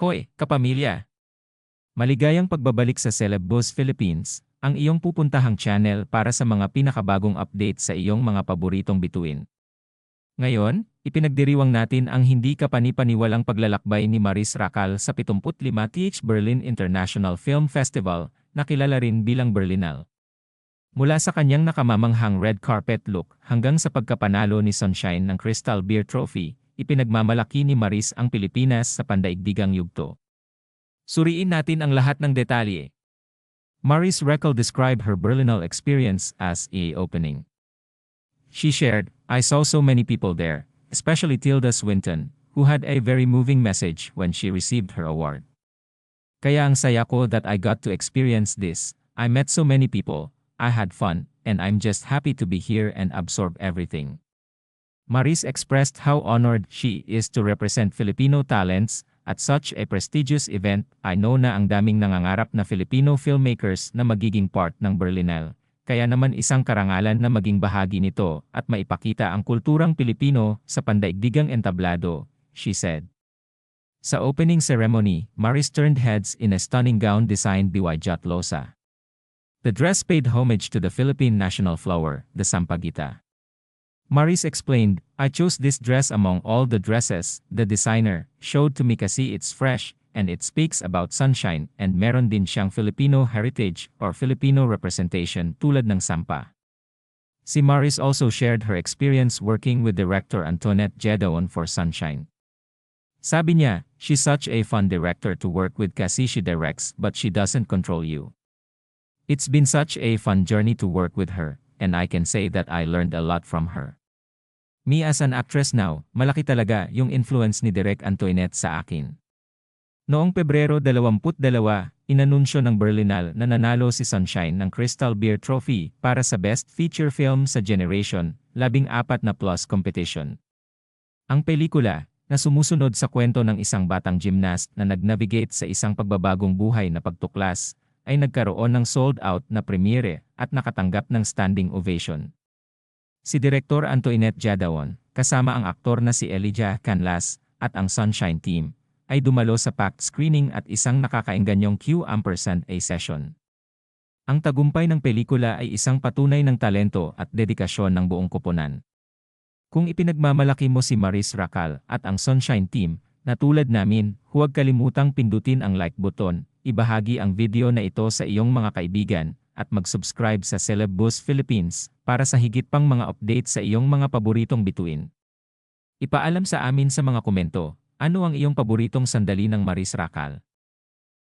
Hoy, kapamilya! Maligayang pagbabalik sa Celeb Boss Philippines, ang iyong pupuntahang channel para sa mga pinakabagong update sa iyong mga paboritong bituin. Ngayon, ipinagdiriwang natin ang hindi kapanipaniwalang paglalakbay ni Maris Racal sa 75th Berlin International Film Festival, na kilala rin bilang Berlinale. Mula sa kanyang nakamamanghang red carpet look hanggang sa pagkapanalo ni Sunshine ng Crystal Beer Trophy, ipinagmamalaki ni Maris ang Pilipinas sa pandaigdigang yugto. Suriin natin ang lahat ng detalye. Maris Reckel described her Berlinale experience as a opening. She shared, I saw so many people there, especially Tilda Swinton, who had a very moving message when she received her award. Kaya ang saya ko that I got to experience this, I met so many people, I had fun, and I'm just happy to be here and absorb everything. Maris expressed how honored she is to represent Filipino talents at such a prestigious event. I know na ang daming nangangarap na Filipino filmmakers na magiging part ng Berlinale. Kaya naman isang karangalan na maging bahagi nito at maipakita ang kulturang Pilipino sa pandaigdigang entablado, she said. Sa opening ceremony, Maris turned heads in a stunning gown designed by Jot Losa. The dress paid homage to the Philippine national flower, the sampaguita. Maris explained, I chose this dress among all the dresses, the designer, showed to me kasi it's fresh, and it speaks about sunshine, and meron din siyang Filipino heritage or Filipino representation tulad ng sampa. Si Maris also shared her experience working with director Antoinette Gedeon for Sunshine. Sabi niya, she's such a fun director to work with kasi she directs but she doesn't control you. It's been such a fun journey to work with her, and I can say that I learned a lot from her. Me as an actress now, malaki talaga yung influence ni Direk Antoinette sa akin. Noong Pebrero 22, inanunsyo ng Berlinale na nanalo si Sunshine ng Crystal Beer Trophy para sa Best Feature Film sa Generation, labing apat na plus competition. Ang pelikula, na sumusunod sa kwento ng isang batang gymnast na nag-navigate sa isang pagbabagong buhay na pagtuklas, ay nagkaroon ng sold-out na premiere at nakatanggap ng standing ovation. Si Direktor Antoinette Jadaon, kasama ang aktor na si Elijah Canlas at ang Sunshine Team, ay dumalo sa packed screening at isang nakakainganyong Q-A session. Ang tagumpay ng pelikula ay isang patunay ng talento at dedikasyon ng buong koponan. Kung ipinagmamalaki mo si Maris Racal at ang Sunshine Team, na tulad namin, huwag kalimutang pindutin ang like button ibahagi ang video na ito sa iyong mga kaibigan, at mag-subscribe sa Celeb Boost Philippines para sa higit pang mga update sa iyong mga paboritong bituin. Ipaalam sa amin sa mga komento, ano ang iyong paboritong sandali ng Maris Racal?